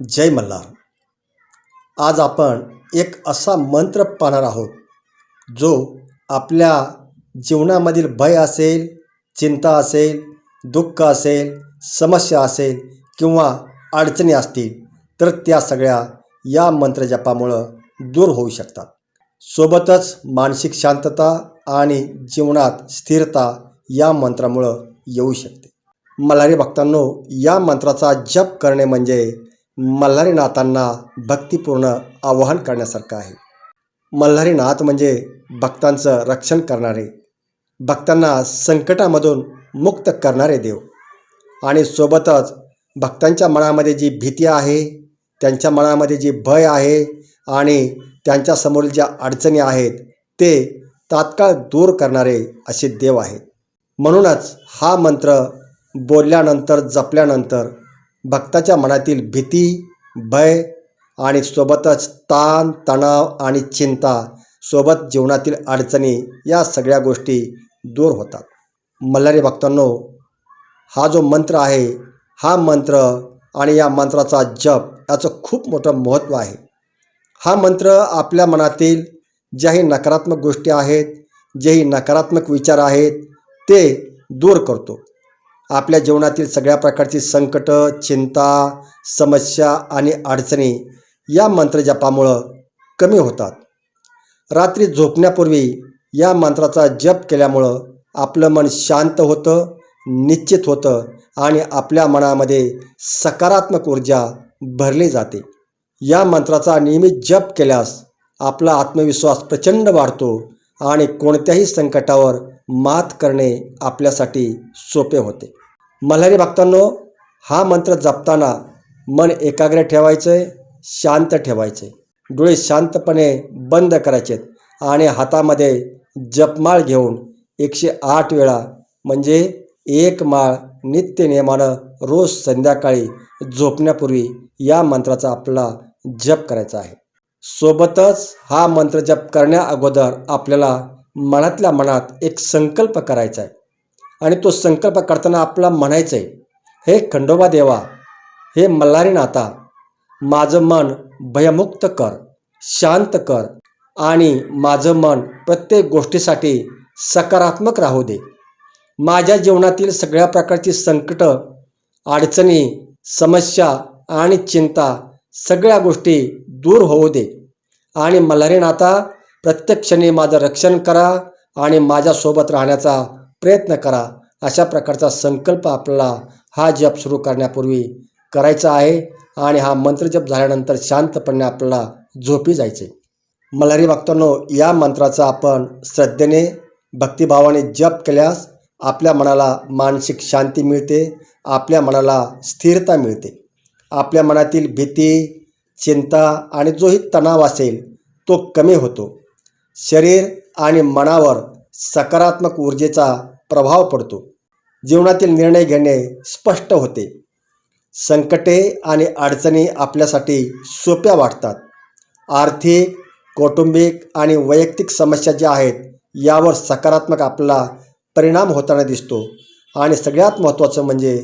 जय मल्हार. आज आपण एक असा मंत्र पाहणार आहोत जो आपल्या जीवनामधील भय असेल चिंता असेल दुःख असेल समस्या असेल किंवा अडचणी असतील तर त्या सगळ्या या मंत्रजपामुळं दूर होऊ शकतात. सोबतच मानसिक शांतता आणि जीवनात स्थिरता या मंत्रामुळं येऊ शकते. मल्हारी भक्तांनो या मंत्राचा जप करणे म्हणजे मल्हारी नाथांना भक्तिपूर्ण आवाहन करण्यासारखं आहे. मल्हारी नाथ म्हणजे भक्तांचं रक्षण करणारे भक्तांना संकटामधून मुक्त करणारे देव. आणि सोबतच भक्तांच्या मनामध्ये जी भीती आहे त्यांच्या मनामध्ये जी भय आहे आणि त्यांच्यासमोरील ज्या अडचणी आहेत ते तात्काळ दूर करणारे असे देव आहेत. म्हणूनच हा मंत्र बोलल्यानंतर जपल्यानंतर भक्ताच्या मनातील भीती भय आणि सोबतच ताण तणाव आणि चिंता सोबत जीवनातील अडचणी या सगळ्या गोष्टी दूर होतात. मल्हारी भक्तांनो हा जो मंत्र आहे हा मंत्र आणि या मंत्राचा जप याचं खूप मोठं महत्त्व आहे. हा मंत्र आपल्या मनातील ज्याही नकारात्मक गोष्टी आहेत जेही नकारात्मक विचार आहेत ते दूर करतो. आपल्या जीवनातील सगळ्या प्रकारची संकट चिंता समस्या आणि अडचणी या मंत्रजपामुळं कमी होतात. रात्री झोपण्यापूर्वी या मंत्राचा जप केल्यामुळं आपलं मन शांत होतं निश्चित होतं आणि आपल्या मनामध्ये सकारात्मक ऊर्जा भरली जाते. या मंत्राचा नियमित जप केल्यास आपला आत्मविश्वास प्रचंड वाढतो आणि कोणत्याही संकटावर मात करणे आपल्यासाठी सोपे होते. मल्हारी भक्तांनो हा मंत्र जपताना मन एकाग्र ठेवायचं आहे शांत ठेवायचे डोळे शांतपणे बंद करायचेत आणि हातामध्ये जपमाळ घेऊन एकशे आठ वेळा म्हणजे एक माळ नित्य नियमानं रोज संध्याकाळी झोपण्यापूर्वी या मंत्राचा आपला जप करायचा आहे. सोबतच हा मंत्र जप करण्या अगोदर आपल्याला मनातल्या मनात एक संकल्प करायचा आहे. आणि तो संकल्प करताना आपला म्हणायचं आहे हे खंडोबा देवा हे मल्हारी नाता माझं मन भयमुक्त कर शांत कर आणि माझं मन प्रत्येक गोष्टीसाठी सकारात्मक राहू दे. माझ्या जीवनातील सगळ्या प्रकारची संकट अडचणी समस्या आणि चिंता सगळ्या गोष्टी दूर होऊ दे. आणि मल्हारी नाता प्रत्येक क्षणी माझं रक्षण करा आणि माझ्यासोबत राहण्याचा प्रयत्न करा. अशा प्रकारचा संकल्प आपल्याला हा जप सुरू करण्यापूर्वी करायचा आहे आणि हा मंत्रजप झाल्यानंतर शांतपणे आपल्याला झोपी जायचे. मल्हारी भक्तांनो या मंत्राचा आपण श्रद्धेने भक्तिभावाने जप केल्यास आपल्या मनाला मानसिक शांती मिळते आपल्या मनाला स्थिरता मिळते. आपल्या मनातील भीती चिंता आणि जोही तणाव असेल तो कमी होतो. शरीर आणि मनावर सकारात्मक ऊर्जेचा प्रभाव पडतो. जीवनातील निर्णय घेणे स्पष्ट होते. संकटे आणि अडचणी आपल्यासाठी सोप्या वाटतात. आर्थिक कौटुंबिक आणि वैयक्तिक समस्या ज्या आहेत यावर सकारात्मक आपला परिणाम होताना दिसतो. आणि सगळ्यात महत्त्वाचं म्हणजे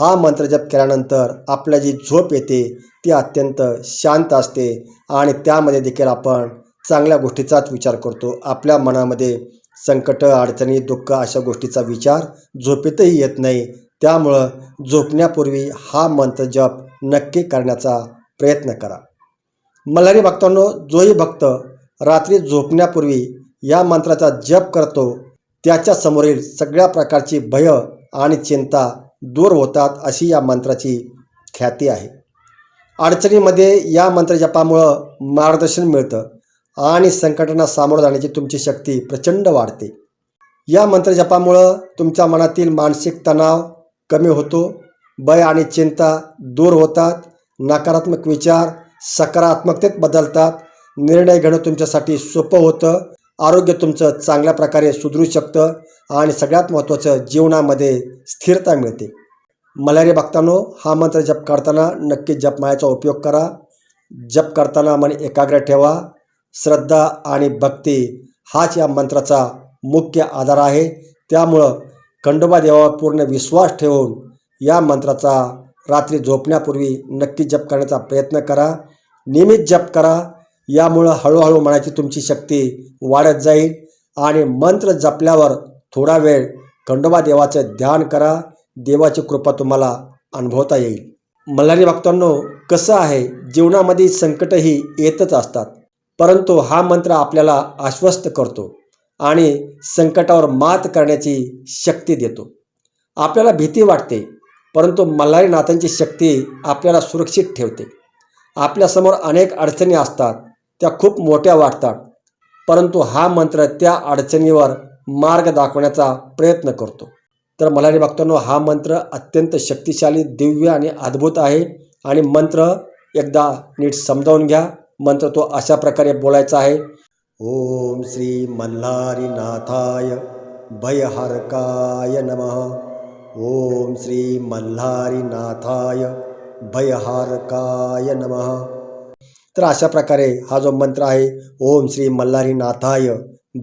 हा मंत्र जप केल्यानंतर आपल्या जी झोप येते ती अत्यंत शांत असते. आणि त्यामध्ये देखील आपण चांगल्या गोष्टीचाच विचार करतो. आपल्या मनामध्ये संकट अडचणी दुःख अशा गोष्टीचा विचार झोपेतही येत नाही. त्यामुळं झोपण्यापूर्वी हा मंत्र जप नक्की करण्याचा प्रयत्न करा. मल्हारी भक्तांनो जोही भक्त रात्री झोपण्यापूर्वी या मंत्राचा जप करतो त्याच्या समोरील सगळ्या प्रकारची भय आणि चिंता दूर होतात अशी या मंत्राची ख्याती आहे. अडचणीमध्ये या मंत्रजपामुळं मार्गदर्शन मिळतं. आणि संकटांना सामोरं जाण्याची तुमची शक्ती प्रचंड वाढते. या मंत्रजपामुळं तुमच्या मनातील मानसिक तणाव कमी होतो. भय आणि चिंता दूर होतात. नकारात्मक विचार सकारात्मकतेत बदलतात. निर्णय घेणं तुमच्यासाठी सोपं होतं. आरोग्य तुमचं चांगल्या प्रकारे सुधरू शकतं आणि सगळ्यात महत्त्वाचं जीवनामध्ये स्थिरता मिळते. मल्हारी भक्तांनो हा मंत्र जप करताना नक्की जपमाळ्याचा उपयोग करा. जप करताना मन एकाग्र ठेवा. श्रद्धा आणि भक्ती हाच या मंत्राचा मुख्य आधार आहे. त्यामुळं खंडोबा देवावर पूर्ण विश्वास ठेवून या मंत्राचा रात्री झोपण्यापूर्वी नक्की जप करण्याचा प्रयत्न करा. नियमित जप करा. यामुळं हळूहळू मनाची तुमची शक्ती वाढत जाईल आणि मंत्र जपल्यावर थोडा वेळ खंडोबा देवाचं ध्यान करा. देवाची कृपा तुम्हाला अनुभवता येईल. मल्हारी भक्तांनो कसं आहे? जीवनामध्ये संकटही येतच असतात. परंतु हा मंत्र आपल्याला आश्वस्त करतो आणि संकटावर मात करण्याची शक्ती देतो. आपल्याला भीती वाटते परंतु मल्हारी नाथांची शक्ती आपल्याला सुरक्षित ठेवते. आपल्यासमोर अनेक अडचणी असतात त्या खूप मोठ्या वाटतात परंतु हा मंत्र त्या अडचणीवर मार्ग दाखवण्याचा प्रयत्न करतो. तर मल्हारी भक्तांनो हा मंत्र अत्यंत शक्तिशाली दिव्य आणि अद्भुत आहे आणि मंत्र एकदा नीट समजावून घ्या. मंत्र तो अशा प्रकारे बोलायचा आहे. ओम श्री मल्हारी नाथाय भयहारकाय नमः. ओम श्री मल्हारी नाथाय भयहारकाय नमः. तर अशा प्रकारे हा जो मंत्र आहे ओम श्री मल्हारी नाथाय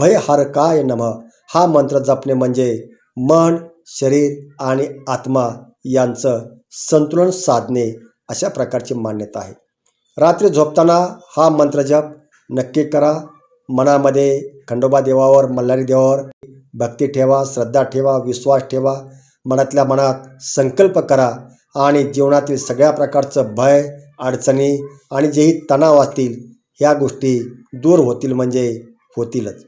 भयहारकाय नमः हा मंत्र जपणे म्हणजे मन शरीर आणि आत्मा यांचं संतुलन साधणे अशा प्रकारची मान्यता आहे. रात्री झोपताना हा मंत्र जप. नक्की करा. मनामध्ये खंडोबा देवावर मल्हारी देवावर भक्ती ठेवा श्रद्धा ठेवा विश्वास ठेवा. मनातल्या मनात संकल्प करा आणि जीवनातील सगळ्या प्रकारचं भय अडचणी आणि जेही तणाव असतील ह्या गोष्टी दूर होतील म्हणजे होतीलच.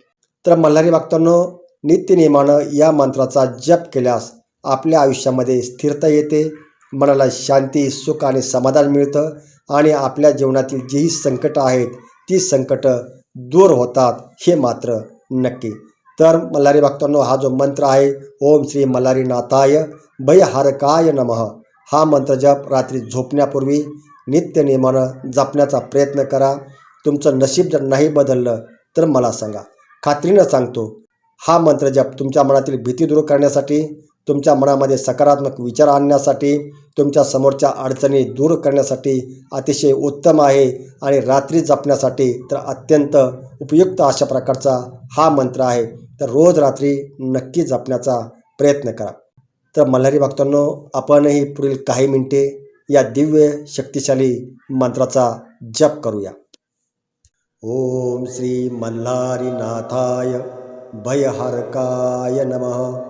तर मल्हारी भक्तांनो नित्यनियमानं या मंत्राचा जप केल्यास आपल्या आयुष्यामध्ये स्थिरता येते मनाला शांती सुख आणि समाधान मिळतं. आणि आपल्या जीवनातील जीही संकटं आहेत ती संकटं दूर होतात हे मात्र नक्की. तर मल्हारी भक्तांनो हा जो मंत्र आहे ओम श्री मल्हारी नाथाय भयहारकाय नमः? हा मंत्र जप रात्री झोपण्यापूर्वी नित्यनियमानं जपण्याचा प्रयत्न करा. तुमचं नशीब जर नाही बदललं तर मला सांगा. खात्रीनं सांगतो हा मंत्र जप तुमच्या मनातील भीती दूर करण्यासाठी तुमच्या मनामध्ये सकारात्मक विचार आणण्यासाठी तुमच्या समोरच्या अडचणी दूर करण्यासाठी अतिशय उत्तम आहे आणि रात्री जपण्यासाठी तर अत्यंत उपयुक्त अशा प्रकारचा हा मंत्र आहे. तर रोज रात्री नक्की जपण्याचा प्रयत्न करा. तर मल्हारी भक्तांनो आपणही पुढील काही मिनिटे या दिव्य शक्तिशाली मंत्राचा जप करूया. ओम श्री मल्हारीनाथाय भयहरकाय नमः.